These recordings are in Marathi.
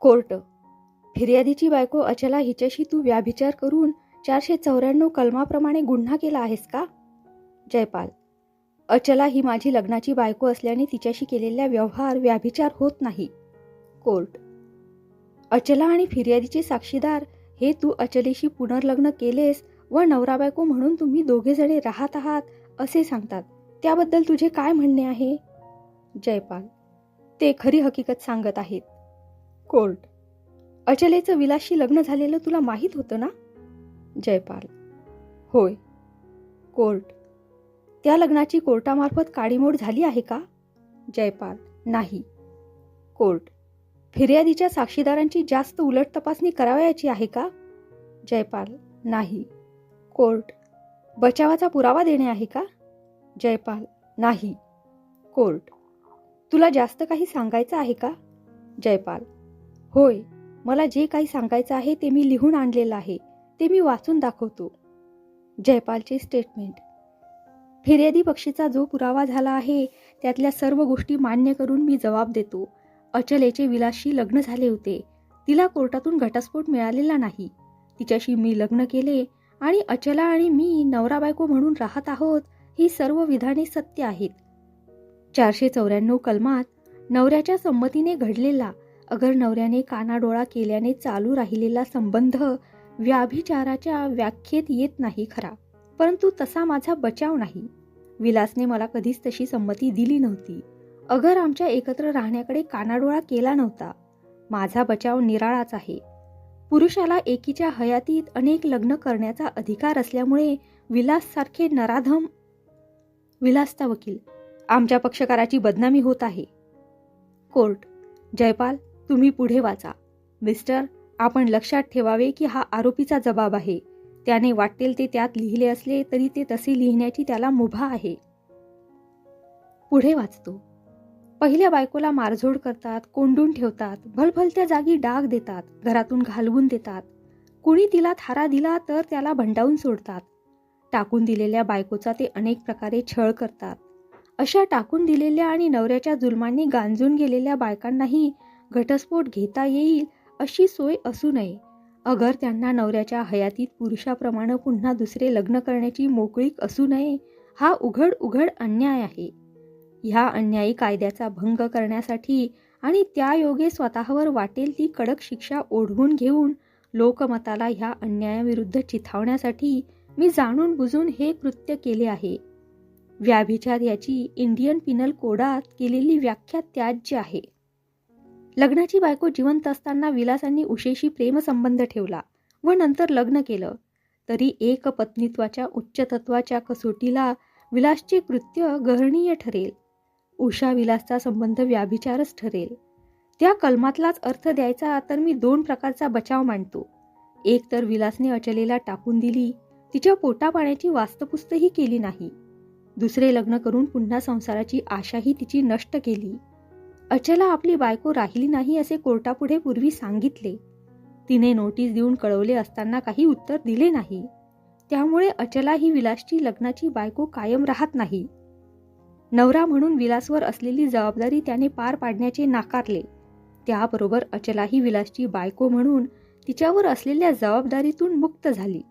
कोर्ट. फिर्यादीची बायको अचला हिच्याशी तू व्याभिचार करून चारशे चौऱ्याण्णव कलमाप्रमाणे गुन्हा केला आहेस का? जयपाल. अचला ही माझी लग्नाची बायको असल्याने तिच्याशी केलेल्या व्यवहार व्याभिचार होत नाही. कोर्ट. अचला आणि फिर्यादीचे साक्षीदार हे तू अचलेशी पुनर्लग्न केलेस व नवरा बायको म्हणून तुम्ही दोघे जणे राहत आहात असे सांगतात. त्याबद्दल तुझे काय म्हणणे आहे? जयपाल. ते खरी हकीकत सांगत आहेत. कोर्ट. अचलेचं विलाशी लग्न झालेलं तुला माहीत होतं ना? जयपाल. होय. कोर्ट. त्या लग्नाची कोर्टामार्फत काडीमोड झाली आहे का? जयपाल. नाही. कोर्ट. फिर्यादीच्या साक्षीदारांची जास्त उलट तपासणी करावयाची आहे का? जयपाल. नाही. कोर्ट. बचावाचा पुरावा देणे आहे का? जयपाल. नाही. कोर्ट. तुला जास्त काही सांगायचं आहे का? जयपाल. होय मला जे काही सांगायचं आहे ते मी लिहून आणलेलं आहे ते मी वाचून दाखवतो. जयपालचे स्टेटमेंट फिर्यादी पक्षीचा जो पुरावा झाला आहे त्यातल्या सर्व गोष्टी मान्य करून मी जबाब देतो. अचलेचे विलासशी लग्न झाले होते. तिला कोर्टातून घटस्फोट मिळालेला नाही. तिच्याशी मी लग्न केले आणि अचला आणि मी नवरा बायको म्हणून राहत आहोत ही सर्व विधाने सत्य आहेत. चारशे चौऱ्याण्णव कलमात नवऱ्याच्या संमतीने घडलेला अगर नवऱ्याने कानाडोळा केल्याने चालू राहिलेला संबंध व्याभिचाराच्या व्याख्येत येत नाही खरा परंतु तसा माझा बचाव नाही. विलासने मला कधीच तशी संमती दिली नव्हती. अगर आमच्या एकत्र राहण्याकडे कानाडोळा केला नव्हता माझा बचाव निराळाच आहे. पुरुषाला एकीच्या हयातीत अनेक लग्न करण्याचा अधिकार असल्यामुळे विलाससारखे नराधम विलासचा वकील आमच्या पक्षकाराची बदनामी होत आहे. कोर्ट जयपाल तुम्ही पुढे वाचा. मिस्टर आपण लक्षात ठेवावे की हा आरोपीचा जबाब आहे. त्याने वाटेल ते त्यात लिहिले असले तरी ते तसे लिहिण्याची त्याला मुभा आहे. पुढे वाचतो. पहिल्या बायकोला मारझोड करतात कोंडून ठेवतात भलभलत्या जागी डाग देतात घरातून घालवून देतात. कुणी तिला थारा दिला तर त्याला भंडावून सोडतात. टाकून दिलेल्या बायकोचा ते अनेक प्रकारे छळ करतात. अशा टाकून दिलेल्या आणि नवऱ्याच्या जुलमांनी गांजून गेलेल्या बायकांनाही घटस्फोट घेता येईल अशी सोय असू नये. अगर त्यांना नवऱ्याच्या हयातीत पुरुषाप्रमाणे पुन्हा दुसरे लग्न करण्याची मोकळीक असू नये हा उघड उघड अन्याय आहे. ह्या अन्यायी कायद्याचा भंग करण्यासाठी आणि त्या योगे स्वतःवर वाटेल ती कडक शिक्षा ओढवून घेऊन लोकमताला ह्या अन्यायाविरुद्ध चिथावण्यासाठी मी जाणून बुजून हे कृत्य केले आहे. व्याभिचार याची इंडियन पिनल कोडात केलेली व्याख्या त्याज्य आहे. लग्नाची बायको जिवंत असताना विलासांनी उशेशी प्रेमसंबंध ठेवला व नंतर लग्न केलं. तरी एक पत्नीत्वाच्या उच्च तत्वाच्या कसोटीला विलासचे कृत्य गहरणीय ठरेल. उषा विलासचा संबंध व्याभिचारच ठरेल. त्या कलमातलाच अर्थ द्यायचा तर मी दोन प्रकारचा बचाव मांडतो. एक तर विलासने अचलेला टाकून दिली तिच्या पोटापाण्याची वास्तपुस्तही केली नाही. दुसरे लग्न करून पुन्हा संसाराची आशाही तिची नष्ट केली. अचला आपली बायको राहिली नाही असे कोर्टापुढे पूर्वी सांगितले. तिने नोटीस देऊन कळवले असताना काही उत्तर दिले नाही. त्यामुळे अचला ही विलासची लग्नाची बायको कायम राहत नाही. नवरा म्हणून विलासवर असलेली जबाबदारी त्याने पार पाडण्याचे नाकारले. त्याबरोबर अचलाही विलासची बायको म्हणून तिच्यावर असलेल्या जबाबदारीतून मुक्त झाली.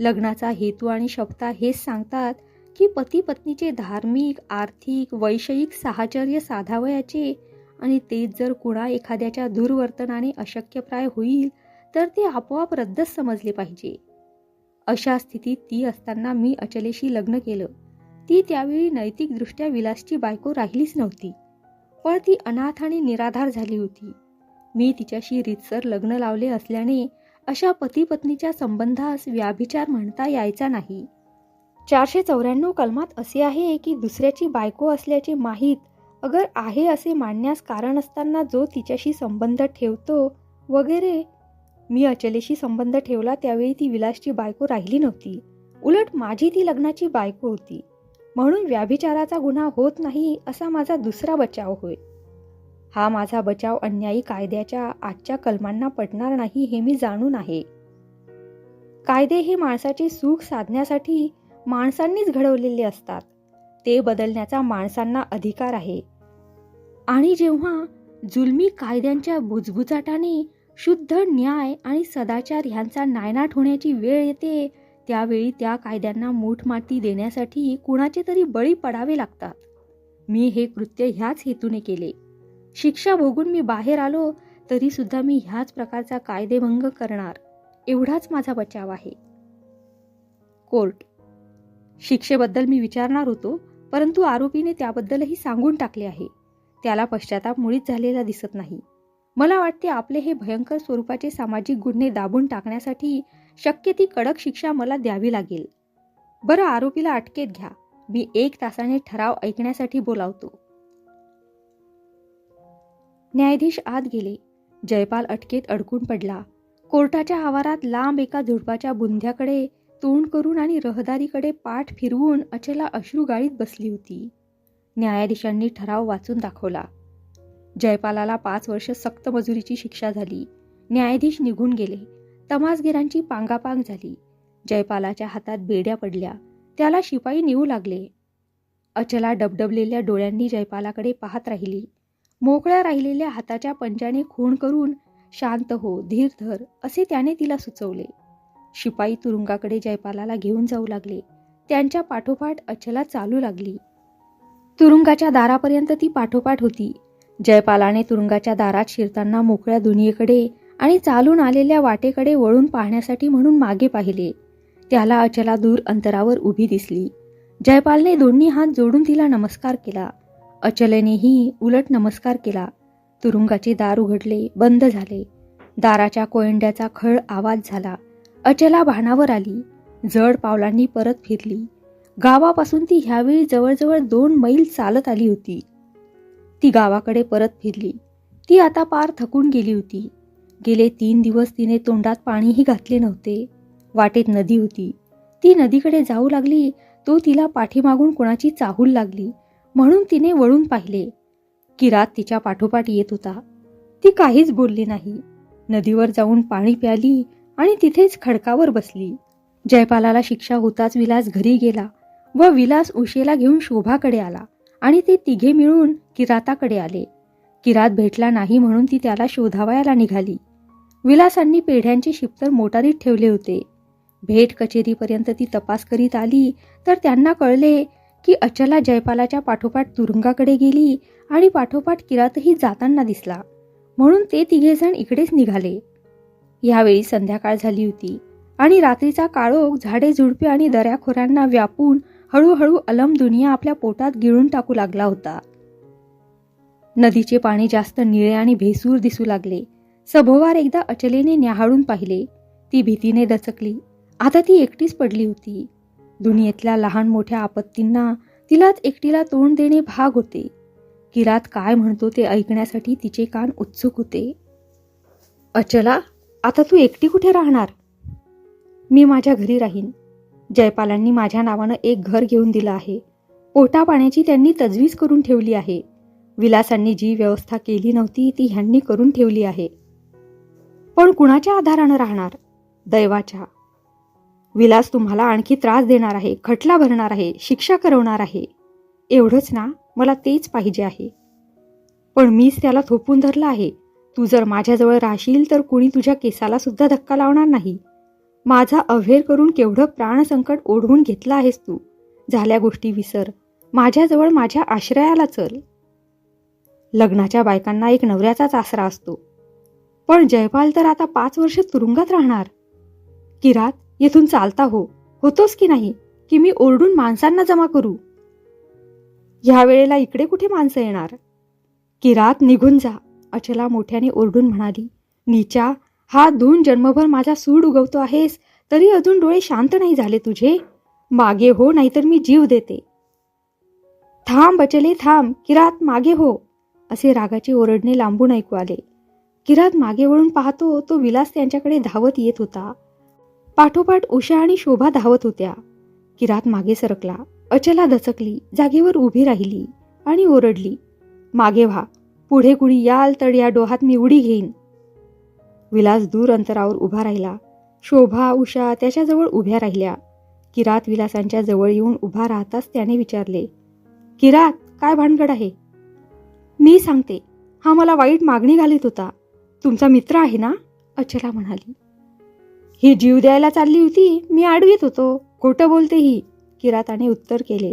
लग्नाचा हेतू आणि शब्दा हेच सांगतात की पती पत्नीचे धार्मिक आर्थिक वैषयिक साहचर्य साधावयाचे आणि तेच जर कुणा एखाद्याच्या दुर्वर्तनाने अशक्यप्राय होईल तर ते आपोआप रद्दच समजले पाहिजे. अशा स्थितीत ती असताना मी अचलेशी लग्न केलं. ती त्यावेळी नैतिकदृष्ट्या विलासची बायको राहिलीच नव्हती. पण ती अनाथ आणि निराधार झाली होती. मी तिच्याशी रीतसर लग्न लावले असल्याने अशा पती पत्नीच्या संबंधास व्याभिचार म्हणता यायचा नाही. चारशे चौऱ्याण्णव कलमात असे आहे की दुसऱ्याची बायको असल्याचे माहीत अगर आहे असे मानण्यास कारण असताना जो तिच्याशी संबंध ठेवतो वगैरे मी अचलेशी संबंध ठेवला त्यावेळी ती विलासची बायको राहिली नव्हती. उलट माझी ती लग्नाची बायको होती. म्हणून व्याभिचाराचा गुन्हा होत नाही असा माझा दुसरा बचाव होय. हा माझा बचाव अन्यायी कायद्याच्या आजच्या कलमांना पटणार नाही हे मी जाणून आहे. कायदे हे माणसाचे सुख साधण्यासाठी माणसांनीच घडवलेले असतात. ते बदलण्याचा माणसांना अधिकार आहे. आणि जेव्हा जुलमी कायद्यांच्या भुजभुजाटाने शुद्ध न्याय आणि सदाचार ह्यांचा नायनाट होण्याची वेळ येते त्यावेळी त्या कायद्यांना मूठमाती देण्यासाठी कुणाचे तरी बळी पडावे लागतात. मी हे कृत्य ह्याच हेतूने केले. शिक्षा भोगून मी बाहेर आलो तरी सुद्धा मी ह्याच प्रकारचा कायदेभंग करणार. एवढाच माझा बचाव आहे. कोर्ट शिक्षेबद्दल मी विचारणार होतो परंतु आरोपीने त्याबद्दलही सांगून टाकले आहे. त्याला पश्चाताप मुळीच झालेला दिसत नाही. मला वाटते आपले हे भयंकर स्वरूपाचे सामाजिक गुन्हे दाबून टाकण्यासाठी शक्य ती कडक शिक्षा मला द्यावी लागेल. बरं आरोपीला अटकेत घ्या. मी एक तासाने ठराव ऐकण्यासाठी बोलावतो. न्यायाधीश आत गेले. जयपाल अटकेत अडकून पडला. कोर्टाच्या आवारात लांब एका झुडपाच्या बुंध्याकडे तोंड करून आणि रहदारीकडे पाठ फिरवून अचला अश्रू गाळीत बसली होती. न्यायाधीशांनी ठराव वाचून दाखवला. जयपालाला पाच वर्ष सक्त मजुरीची शिक्षा झाली. न्यायाधीश निघून गेले. तमासगिरांची पांगापांग झाली. जयपालाच्या हातात बेड्या पडल्या. त्याला शिपाई नेऊ लागले. अचला डबडबलेल्या डोळ्यांनी जयपालाकडे पाहत राहिली. मोकळ्या राहिलेल्या हाताच्या पंजाने खूण करून शांत हो धीर धर असे त्याने तिला सुचवले. शिपाई तुरुंगाकडे जयपालाला घेऊन जाऊ लागले. त्यांच्या पाठोपाठ अचला चालू लागली. तुरुंगाच्या दारापर्यंत ती पाठोपाठ होती. जयपालाने तुरुंगाच्या दारात शिरताना मोकळ्या दुनियेकडे आणि चालून आलेल्या वाटेकडे वळून पाहण्यासाठी म्हणून मागे पाहिले. त्याला अचला दूर अंतरावर उभी दिसली. जयपालने दोन्ही हात जोडून तिला नमस्कार केला. अचलेनेही उलट नमस्कार केला. तुरुंगाचे दार उघडले बंद झाले. दाराच्या कोयंड्याचा खळ आवाज झाला. अचला भानावर आली. जड पावलांनी परत फिरली. गावापासून ती ह्यावेळी जवळजवळ दोन मैल चालत आली होती. ती गावाकडे परत फिरली. ती आता पार थकून गेली होती. गेले तीन दिवस तिने तोंडात पाणीही घातले नव्हते. वाटेत नदी होती. ती नदीकडे जाऊ लागली तो तिला पाठीमागून कोणाची चाहूल लागली म्हणून तिने वळून पाहिले. किरात तिच्या पाठोपाठ येत होता. ती काहीच बोलली नाही. नदीवर जाऊन पाणी प्याली आणि तिथेच खडकावर बसली. जयपालाला शिक्षा होताच विलास घरी गेला व विलास उशेला घेऊन शोभाकडे आला आणि ते तिघे मिळून किराताकडे आले. किरात भेटला नाही म्हणून ती त्याला शोधावयाला निघाली. विलासांनी पेढ्यांचे शिप्तर मोटारीत ठेवले होते. भेट कचेरीपर्यंत ती तपास करीत आली तर त्यांना कळले की अचला जयपालाच्या पाठोपाठ तुरुंगाकडे गेली आणि पाठोपाठ किरातही जाताना दिसला. म्हणून ते तिघेजण इकडेच निघाले. यावेळी संध्याकाळ झाली होती. आणि रात्रीचा काळोख झाडे झुडपे आणि दऱ्याखोऱ्यांना व्यापून हळूहळू अलम दुनिया आपल्या पोटात गिळून टाकू लागला होता. नदीचे पाणी जास्त निळे आणि भेसूर दिसू लागले. सभोवार एकदा अचलेने न्याहाळून पाहिले. ती भीतीने दचकली. आता ती एकटीच पडली होती. दुनियेतल्या लहान मोठ्या आपत्तींना तिलाच एकटीला तोंड देणे भाग होते. किरात काय म्हणतो ते ऐकण्यासाठी तिचे कान उत्सुक होते. अचला आता तू एकटी कुठे राहणार? मी माझ्या घरी राहीन. जयपालांनी माझ्या नावानं एक घर घेऊन दिलं आहे. पोटा पाण्याची त्यांनी तजवीज करून ठेवली आहे. विलासांनी जी व्यवस्था केली नव्हती ती ह्यांनी करून ठेवली आहे. पण कुणाच्या आधारानं राहणार? दैवाच्या. विलास तुम्हाला आणखी त्रास देणार आहे खटला भरणार आहे शिक्षा करवणार आहे. एवढंच ना मला तेच पाहिजे आहे. पण मीच त्याला थोपून धरलं आहे. तू जर माझ्याजवळ राहशील तर कुणी तुझ्या केसाला सुद्धा धक्का लावणार नाही. माझा अव्हेर करून केवढं प्राणसंकट ओढवून घेतलं आहेस तू. झाल्या गोष्टी विसर. माझ्याजवळ माझ्या आश्रयाला चल. लग्नाच्या बायकांना एक नवऱ्याचाच आसरा असतो. पण जयपाल तर आता पाच वर्ष तुरुंगात राहणार. किरात येथून चालता हो. होतोस की नाही? की मी ओरडून माणसांना जमा करू? ह्या वेळेला इकडे कुठे माणसं येणार? किरात निघून जा. अचला मोठ्याने ओरडून म्हणाली नीचा हा धून जन्मभर माझा सूड उगवतो आहेस तरी अजून डोळे शांत नाही झाले तुझे. मागे हो नाहीतर मी जीव देते. थांब अचले थांब किरात मागे हो असे रागाचे ओरडणे लांबून ऐकू आले. किरात मागे वळून पाहतो तो विलास त्यांच्याकडे धावत येत होता. पाठोपाठ उषा आणि शोभा धावत होत्या. किरात मागे सरकला. अचला दचकली जागेवर उभी राहिली आणि ओरडली मागे व्हा पुढे कुणी याल तर या डोहात मी उडी घेईन. विलास दूर अंतरावर उभा राहिला. शोभा उषा त्याच्याजवळ उभ्या राहिल्या. किरात विलासांच्या जवळ येऊन उभा राहताच त्याने विचारले किरात काय भानगड आहे? मी सांगते हा मला वाईट मागणी घालीत होता. तुमचा मित्र आहे ना? अचला म्हणाली. ही जीव द्यायला चालली होती मी आडवीत होतो. खोटं बोलते ही किराताने उत्तर केले.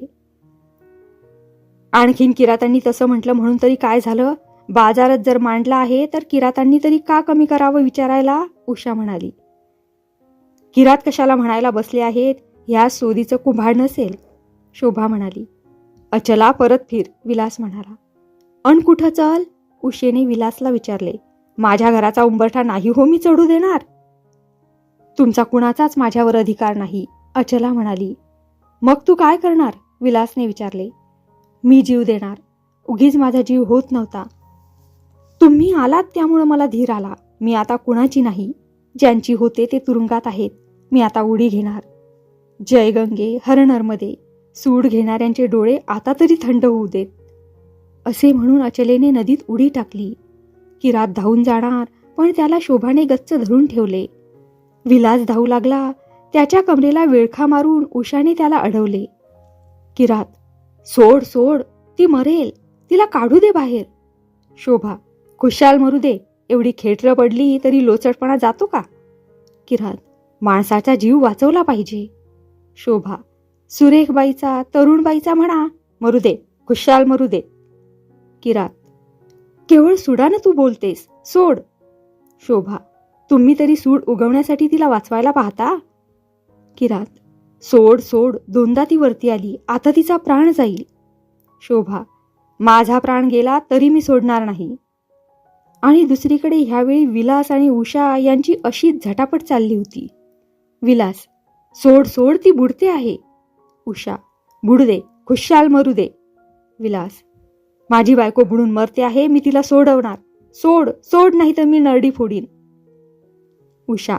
आणखीन किरातांनी तसं म्हटलं म्हणून तरी काय झालं? बाजारात जर मांडला आहे तर किरातांनी तरी का कमी करावं विचारायला? उषा म्हणाली. किरात कशाला म्हणायला बसले आहेत? ह्या सोदीचं कुंभाड नसेल शोभा म्हणाली. अचला परत फिर विलास म्हणाला. अन कुठं चल? उशेने विलासला विचारले. माझ्या घराचा उंबरठा नाही हो मी चढू देणार? तुमचा कुणाचाच माझ्यावर अधिकार नाही अचला म्हणाली. मग तू काय करणार? विलासने विचारले. मी जीव देणार. उगीच माझा जीव होत नव्हता. तुम्ही आलात त्यामुळं मला धीर आला. मी आता कुणाची नाही. ज्यांची होते ते तुरुंगात आहेत. मी आता उडी घेणार. जय गंगे हर नर्मदे. सूड घेणाऱ्यांचे डोळे आता तरी थंड होऊ देत. असे म्हणून अचलेने नदीत उडी टाकली. किरात धावून जाणार पण त्याला शोभाने गच्च धरून ठेवले. विलास धावू लागला. त्याच्या कमरेला विळखा मारून उषाने त्याला अडवले. किरात सोड सोड ती मरेल तिला काढू दे बाहेर. शोभा खुशाल मरू दे एवढी खेटर पडली तरी लोचटपणा जातो का? किरात माणसाचा जीव वाचवला पाहिजे. शोभा सुरेखबाईचा तरुणबाईचा म्हणा मरू दे खुशाल मरू दे. किरात केवळ सुडानं तू बोलतेस सोड. शोभा तुम्ही तरी सूड उगवण्यासाठी तिला वाचवायला पाहता? किरात सोड सोड दोनदा ती वरती आली. आता तिचा प्राण जाईल. शोभा माझा प्राण गेला तरी मी सोडणार नाही. आणि दुसरीकडे ह्यावेळी विलास आणि उषा यांची अशी झटापट चालली होती. विलास सोड सोड ती बुडते आहे. उषा बुडू दे खुशाल मरू दे. विलास माझी बायको बुडून मरते आहे मी तिला सोडवणार. सोड सोड नाही तर मी नरडी फोडीन. उषा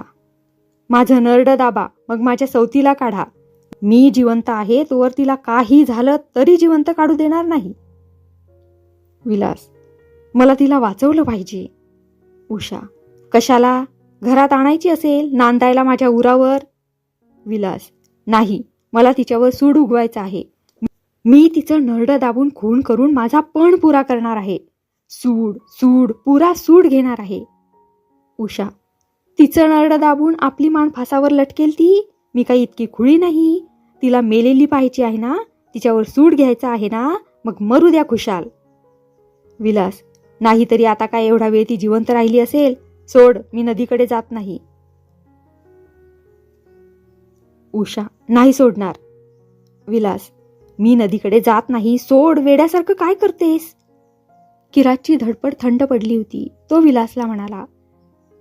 माझं नरड दाबा मग माझ्या सवतीला काढा. मी जिवंत आहे तोवर तिला काही झालं तरी जिवंत काढू देणार नाही. विलास मला तिला वाचवलं पाहिजे. उषा कशाला? घरात आणायची असेल नांदायला माझ्या उरावर? विलास नाही मला तिच्यावर सूड उगवायचं आहे. मी तिचं नरड दाबून खून करून माझा पण पुरा करणार आहे. सूड सूड पुरा सूड घेणार आहे. उषा तिचं नरडं दाबून आपली मान फासावर लटकेल ती? मी काही इतकी खुळी नाही. तिला मेलेली पाहायची आहे ना? तिच्यावर सूट घ्यायचा आहे ना? मग मरू द्या खुशाल. विलास नाहीतरी आता काय एवढा वेळ ती जिवंत राहिली असेल? सोड मी नदीकडे जात नाही. उषा नाही सोडणार. विलास मी नदीकडे जात नाही. सोड वेड्यासारखं काय करतेस? किरातची धडपड थंड पडली होती. तो विलासला म्हणाला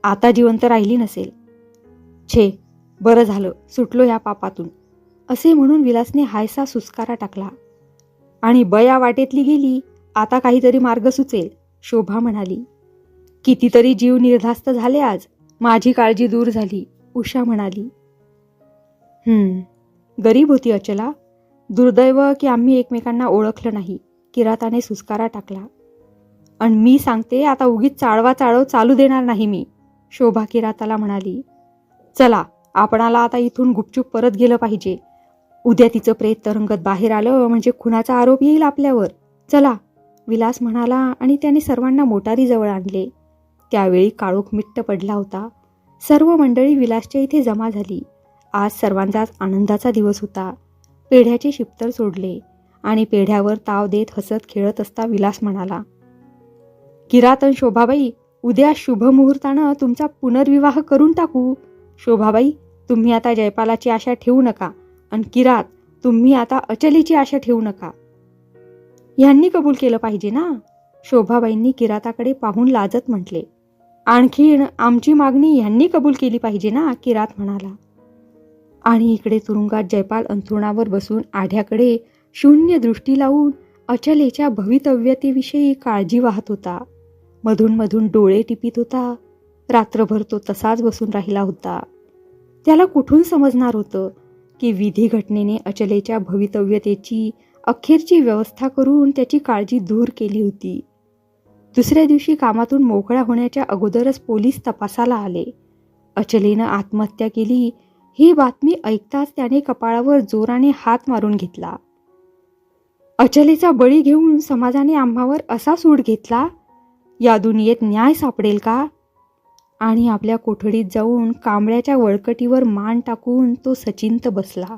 आता जिवंत राहिली नसेल. छे बरं झालं सुटलो या पापातून. असे म्हणून विलासने हायसा सुस्कारा टाकला. आणि बया वाटेतली गेली आता काहीतरी मार्ग सुचेल शोभा म्हणाली. कितीतरी जीव निर्धास्त झाले आज माझी काळजी दूर झाली उषा म्हणाली. हम्म गरीब होती अचला. दुर्दैव की आम्ही एकमेकांना ओळखलं नाही किराताने सुस्कारा टाकला. आणि मी सांगते आता उगीच चाळवा चाळव चालू देणार नाही मी. शोभा किराताला म्हणाली चला आपणाला आता इथून गुपचूप परत गेलं पाहिजे. उद्या तिचं प्रेत तरंगत बाहेर आलं म्हणजे खुनाचा आरोप येईल आपल्यावर. चला. विलास म्हणाला आणि त्याने सर्वांना मोटारीजवळ आणले. त्यावेळी काळोख मिट्ट पडला होता. सर्व मंडळी विलासच्या इथे जमा झाली. आज सर्वांचाच आनंदाचा दिवस होता. पेढ्याचे शिप्तर सोडले आणि पेढ्यावर ताव देत हसत खेळत असता विलास म्हणाला किरातन शोभाबाई उद्या शुभ मुहूर्तानं तुमचा पुनर्विवाह करून टाकू. शोभाबाई तुम्ही आता जयपालाची आशा ठेवू नका आणि किरात तुम्ही आता अचलीची आशा ठेवू नका. यांनी कबूल केलं पाहिजे ना? शोभाबाईंनी किराताकडे पाहून लाजत म्हटले. आणखीन आमची मागणी यांनी कबूल केली पाहिजे ना? किरात म्हणाला. आणि इकडे तुरुंगात जयपाल अंथरुणावर बसून आढ्याकडे शून्य दृष्टी लावून अचलेच्या भवितव्यतेविषयी काळजी वाहत होता. मधून मधून डोळे टिपित होता. रात्रभर तो तसाच बसून राहिला होता. त्याला कुठून समजणार होतं की विधी घटनेने अचलेच्या भवितव्यतेची अखेरची व्यवस्था करून त्याची काळजी दूर केली होती. दुसऱ्या दिवशी कामातून मोकळा होण्याच्या अगोदरच पोलीस तपासाला आले. अचलेनं आत्महत्या केली ही बातमी ऐकताच त्याने कपाळावर जोराने हात मारून घेतला. अचलेचा बळी घेऊन समाजाने आम्हावर असा सूड घेतला या दुनियेत न्याय सापडेल का? आणि आपल्या कोठडीत जाऊन कांबळ्याच्या वळकटीवर मान टाकून तो सचिंत बसला.